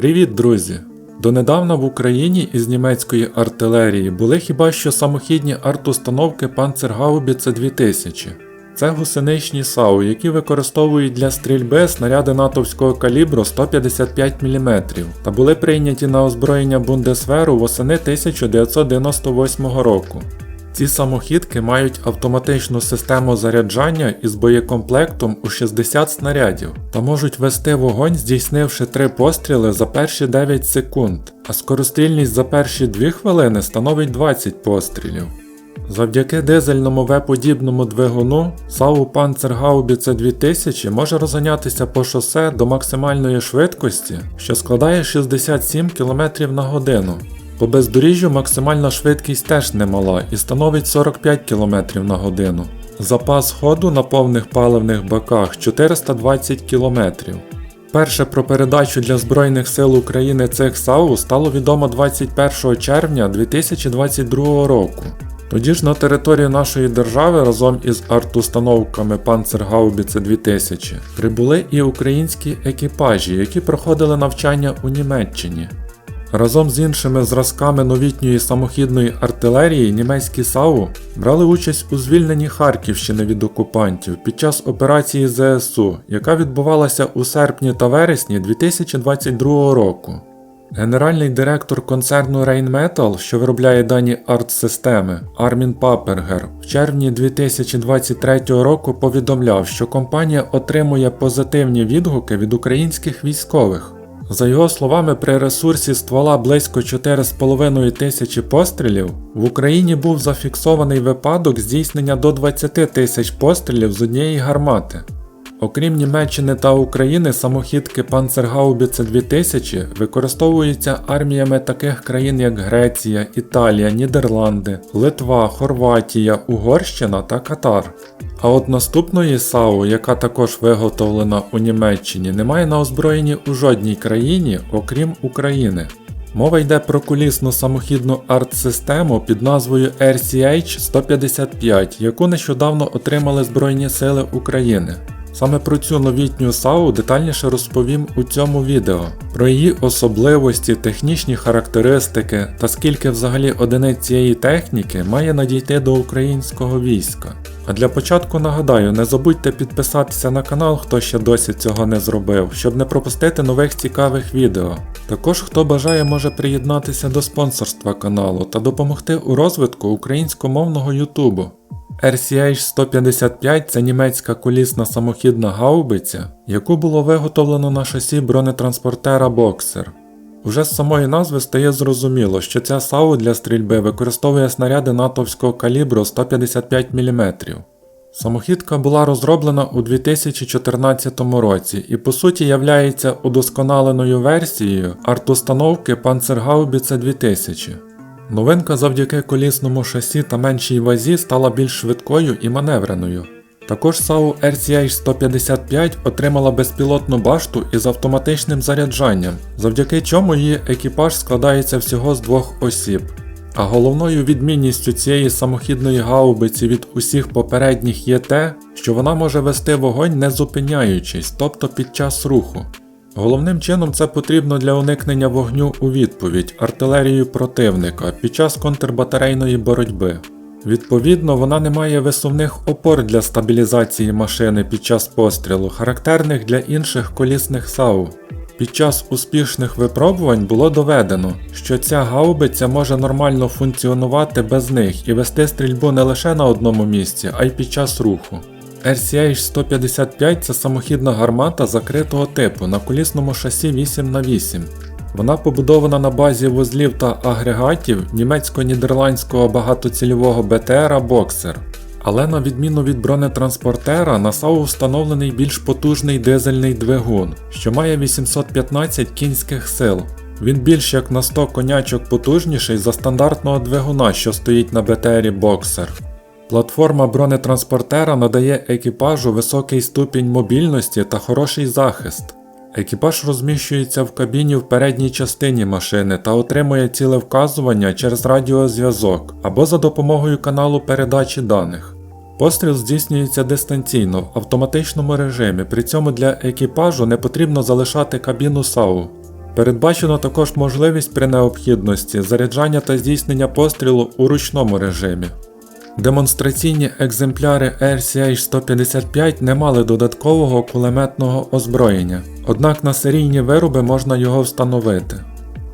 Привіт, друзі! Донедавна в Україні із німецької артилерії були хіба що самохідні артустановки Panzerhaubitze 2000. Це гусеничні САУ, які використовують для стрільби снаряди натовського калібру 155 мм та були прийняті на озброєння Бундесверу восени 1998 року. Ці самохідки мають автоматичну систему заряджання із боєкомплектом у 60 снарядів та можуть вести вогонь, здійснивши 3 постріли за перші 9 секунд, а скорострільність за перші 2 хвилини становить 20 пострілів. Завдяки дизельному В-подібному двигуну САУ Panzerhaubitze 2000 може розганятися по шосе до максимальної швидкості, що складає 67 км на годину. По бездоріжжю максимальна швидкість теж немала і становить 45 км на годину. Запас ходу на повних паливних баках 420 км. Перше про передачу для Збройних сил України цих САУ стало відомо 21 червня 2022 року. Тоді ж на територію нашої держави разом із артустановками Panzerhaubitze 2000 прибули і українські екіпажі, які проходили навчання у Німеччині. Разом з іншими зразками новітньої самохідної артилерії німецькі САУ брали участь у звільненні Харківщини від окупантів під час операції ЗСУ, яка відбувалася у серпні та вересні 2022 року. Генеральний директор концерну Rheinmetall, що виробляє дані арт-системи, Армін Папергер, в червні 2023 року повідомляв, що компанія отримує позитивні відгуки від українських військових. За його словами, при ресурсі ствола близько 4,5 тисячі пострілів в Україні був зафіксований випадок здійснення до 20 тисяч пострілів з однієї гармати. Окрім Німеччини та України, самохідки Panzerhaubitze 2000 використовуються арміями таких країн як Греція, Італія, Нідерланди, Литва, Хорватія, Угорщина та Катар. А от наступної САУ, яка також виготовлена у Німеччині, немає на озброєнні у жодній країні, окрім України. Мова йде про кулісну самохідну арт-систему під назвою RCH-155, яку нещодавно отримали Збройні Сили України. Саме про цю новітню САУ детальніше розповім у цьому відео, про її особливості, технічні характеристики та скільки взагалі одиниць цієї техніки має надійти до українського війська. А для початку нагадаю, не забудьте підписатися на канал, хто ще досі цього не зробив, щоб не пропустити нових цікавих відео. Також хто бажає може приєднатися до спонсорства каналу та допомогти у розвитку українськомовного Ютубу. RCH-155 це німецька колісна самохідна гаубиця, яку було виготовлено на шасі бронетранспортера Boxer. Уже з самої назви стає зрозуміло, що ця САУ для стрільби використовує снаряди натовського калібру 155 мм. Самохідка була розроблена у 2014 році і по суті являється удосконаленою версією артустановки Panzerhaubitze 2000. Новинка завдяки колісному шасі та меншій вазі стала більш швидкою і маневреною. Також САУ RCH-155 отримала безпілотну башту із автоматичним заряджанням, завдяки чому її екіпаж складається всього з двох осіб. А головною відмінністю цієї самохідної гаубиці від усіх попередніх є те, що вона може вести вогонь не зупиняючись, тобто під час руху. Головним чином це потрібно для уникнення вогню у відповідь артилерією противника під час контрбатарейної боротьби. Відповідно, вона не має висувних опор для стабілізації машини під час пострілу, характерних для інших колісних САУ. Під час успішних випробувань було доведено, що ця гаубиця може нормально функціонувати без них і вести стрільбу не лише на одному місці, а й під час руху. RCH-155 це самохідна гармата закритого типу на колісному шасі 8х8. Вона побудована на базі вузлів та агрегатів німецько-нідерландського багатоцільового БТРа Boxer. Але на відміну від бронетранспортера, на САУ встановлений більш потужний дизельний двигун, що має 815 кінських сил. Він більш як на 100 конячок потужніший за стандартного двигуна, що стоїть на БТРі Boxer. Платформа бронетранспортера надає екіпажу високий ступінь мобільності та хороший захист. Екіпаж розміщується в кабіні в передній частині машини та отримує цілевказування через радіозв'язок або за допомогою каналу передачі даних. Постріл здійснюється дистанційно в автоматичному режимі, при цьому для екіпажу не потрібно залишати кабіну САУ. Передбачено також можливість при необхідності заряджання та здійснення пострілу у ручному режимі. Демонстраційні екземпляри RCH-155 не мали додаткового кулеметного озброєння, однак на серійні вироби можна його встановити.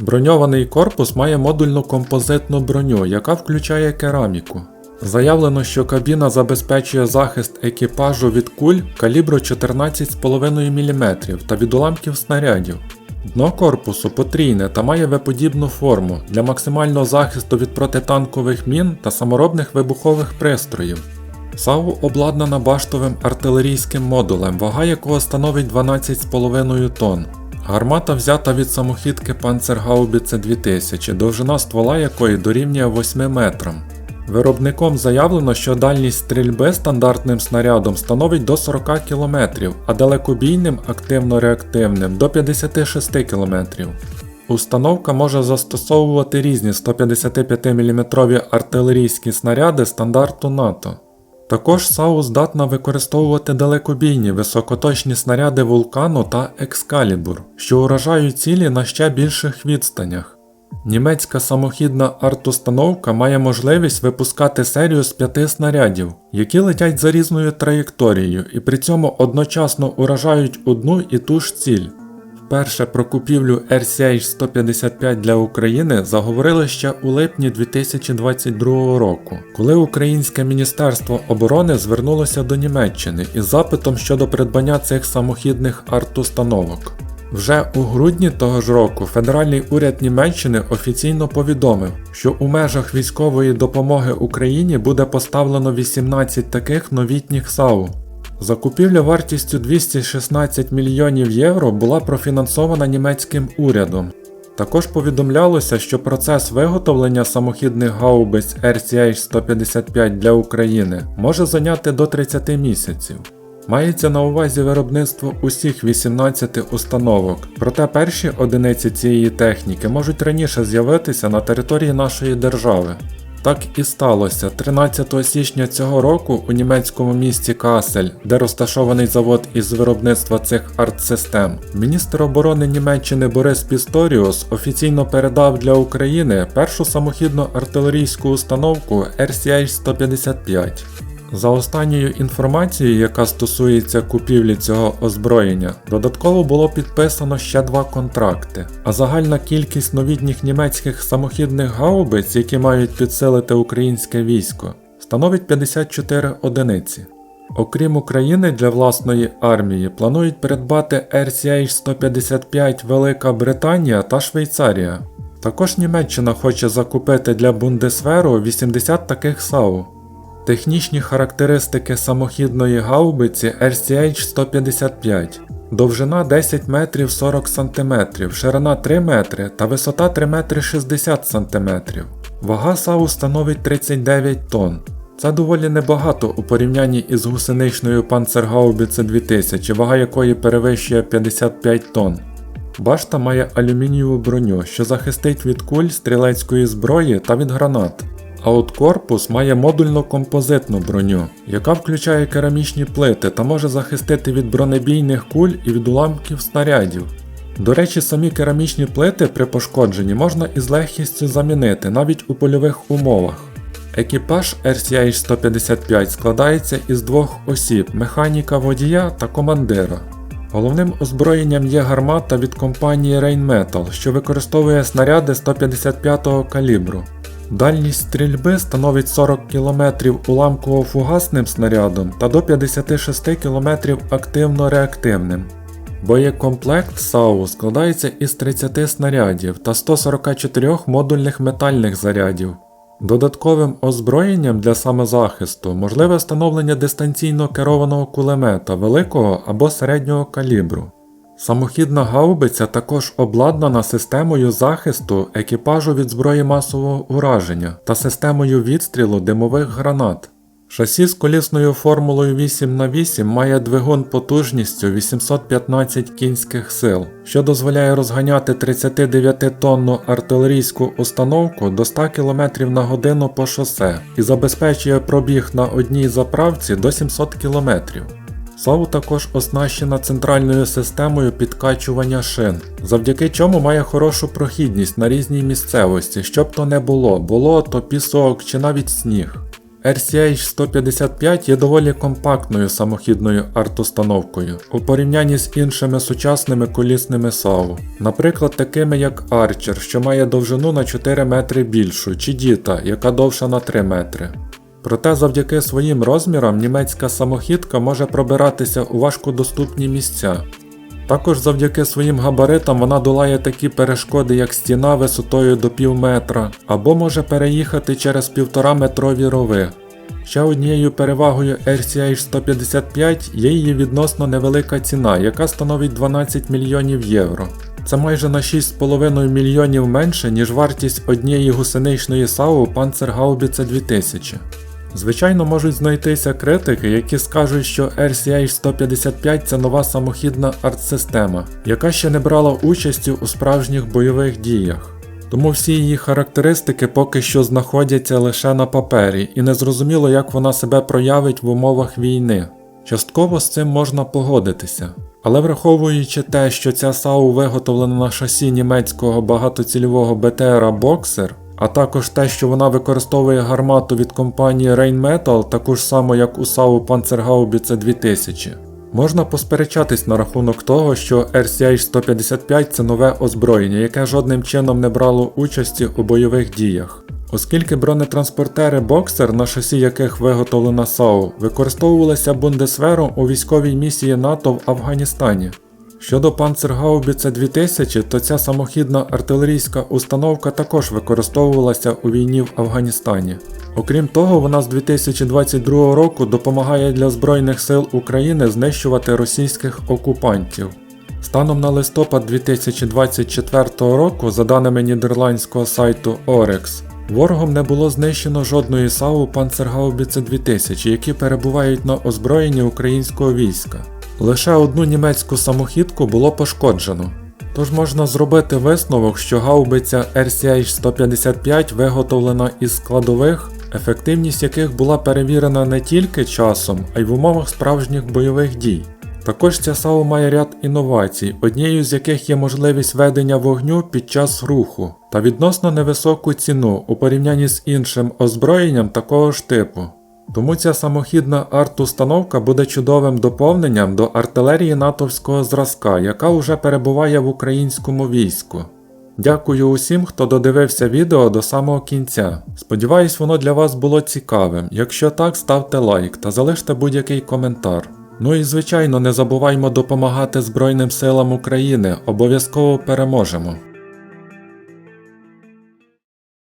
Броньований корпус має модульну композитну броню, яка включає кераміку. Заявлено, що кабіна забезпечує захист екіпажу від куль калібру 14,5 мм та від уламків снарядів. Дно корпусу потрійне та має веподібну форму для максимального захисту від протитанкових мін та саморобних вибухових пристроїв. САУ обладнана баштовим артилерійським модулем, вага якого становить 12,5 тонн. Гармата взята від самохідки Panzerhaubitze 2000, довжина ствола якої дорівнює 8 метрам. Виробником заявлено, що дальність стрільби стандартним снарядом становить до 40 км, а далекобійним активно-реактивним до 56 км. Установка може застосовувати різні 155 мм артилерійські снаряди стандарту НАТО. Також САУ здатна використовувати далекобійні високоточні снаряди вулкану та екскалібур, що уражають цілі на ще більших відстанях. Німецька самохідна артустановка має можливість випускати серію з п'яти снарядів, які летять за різною траєкторією і при цьому одночасно уражають одну і ту ж ціль. Вперше про купівлю RCH-155 для України заговорили ще у липні 2022 року, коли Українське Міністерство оборони звернулося до Німеччини із запитом щодо придбання цих самохідних артустановок. Вже у грудні того ж року федеральний уряд Німеччини офіційно повідомив, що у межах військової допомоги Україні буде поставлено 18 таких новітніх САУ. Закупівля вартістю 216 мільйонів євро була профінансована німецьким урядом. Також повідомлялося, що процес виготовлення самохідних гаубиць RCH-155 для України може зайняти до 30 місяців. Мається на увазі виробництво усіх 18 установок, проте перші одиниці цієї техніки можуть раніше з'явитися на території нашої держави. Так і сталося 13 січня цього року у німецькому місті Касель, де розташований завод із виробництва цих артсистем, міністр оборони Німеччини Борис Пісторіус офіційно передав для України першу самохідну артилерійську установку RCH-155. За останньою інформацією, яка стосується купівлі цього озброєння, додатково було підписано ще два контракти, а загальна кількість новітніх німецьких самохідних гаубиць, які мають підсилити українське військо, становить 54 одиниці. Окрім України для власної армії планують придбати RCH-155 Велика Британія та Швейцарія. Також Німеччина хоче закупити для Бундесверу 80 таких САУ. Технічні характеристики самохідної гаубиці RCH-155. Довжина 10 метрів 40 см, ширина 3 метри та висота 3 метри 60 см. Вага САУ становить 39 тонн. Це доволі небагато у порівнянні із гусеничною Panzerhaubitze 2000, вага якої перевищує 55 тонн. Башта має алюмінієву броню, що захистить від куль стрілецької зброї та від гранат. А от корпус має модульну композитну броню, яка включає керамічні плити та може захистити від бронебійних куль і від уламків снарядів. До речі, самі керамічні плити при пошкодженні можна із легкістю замінити навіть у польових умовах. Екіпаж RCH-155 складається із двох осіб механіка водія та командира. Головним озброєнням є гармата від компанії Rheinmetall, що використовує снаряди 155-го калібру. Дальність стрільби становить 40 км уламково-фугасним снарядом та до 56 км активно-реактивним. Боєкомплект САУ складається із 30 снарядів та 144 модульних метальних зарядів. Додатковим озброєнням для самозахисту можливе встановлення дистанційно керованого кулемета великого або середнього калібру. Самохідна гаубиця також обладнана системою захисту екіпажу від зброї масового ураження та системою відстрілу димових гранат. Шасі з колісною формулою 8х8 має двигун потужністю 815 кінських сил, що дозволяє розганяти 39-тонну артилерійську установку до 100 км на годину по шосе і забезпечує пробіг на одній заправці до 700 км. САУ також оснащена центральною системою підкачування шин, завдяки чому має хорошу прохідність на різній місцевості, щоб то не було, болото, пісок чи навіть сніг. RCH 155 є доволі компактною самохідною арт-установкою у порівнянні з іншими сучасними колісними САУ, наприклад, такими як Archer, що має довжину на 4 метри більшу, чи Dita, яка довша на 3 метри. Проте завдяки своїм розмірам німецька самохідка може пробиратися у важкодоступні місця. Також завдяки своїм габаритам вона долає такі перешкоди, як стіна висотою до пів метра, або може переїхати через півтора метрові рови. Ще однією перевагою RCH 155 є її відносно невелика ціна, яка становить 12 мільйонів євро. Це майже на 6,5 мільйонів менше, ніж вартість однієї гусеничної САУ Panzerhaubitze 2000. Звичайно, можуть знайтися критики, які скажуть, що RCH 155 це нова самохідна арт-система, яка ще не брала участі у справжніх бойових діях. Тому всі її характеристики поки що знаходяться лише на папері, і незрозуміло, як вона себе проявить в умовах війни. Частково з цим можна погодитися. Але враховуючи те, що ця САУ виготовлена на шасі німецького багатоцільового БТРа Boxer, а також те, що вона використовує гармату від компанії Rheinmetall, таку ж саму як у САУ Panzerhaubitze 2000. Можна посперечатись на рахунок того, що RCH 155 це нове озброєння, яке жодним чином не брало участі у бойових діях. Оскільки бронетранспортери Boxer, на шасі яких виготовлена САУ, використовувалися Бундесвером у військовій місії НАТО в Афганістані. Щодо Panzerhaubitze 2000, то ця самохідна артилерійська установка також використовувалася у війні в Афганістані. Окрім того, вона з 2022 року допомагає для Збройних сил України знищувати російських окупантів. Станом на листопад 2024 року, за даними нідерландського сайту Orex, ворогом не було знищено жодної САУ Panzerhaubitze 2000, які перебувають на озброєнні українського війська. Лише одну німецьку самохідку було пошкоджено. Тож можна зробити висновок, що гаубиця RCH 155 виготовлена із складових, ефективність яких була перевірена не тільки часом, а й в умовах справжніх бойових дій. Також ця САУ має ряд інновацій, однією з яких є можливість ведення вогню під час руху та відносно невисоку ціну у порівнянні з іншим озброєнням такого ж типу. Тому ця самохідна арт-установка буде чудовим доповненням до артилерії натовського зразка, яка вже перебуває в українському війську. Дякую усім, хто додивився відео до самого кінця. Сподіваюсь, воно для вас було цікавим. Якщо так, ставте лайк та залиште будь-який коментар. Ну і звичайно, не забуваймо допомагати Збройним силам України, обов'язково переможемо.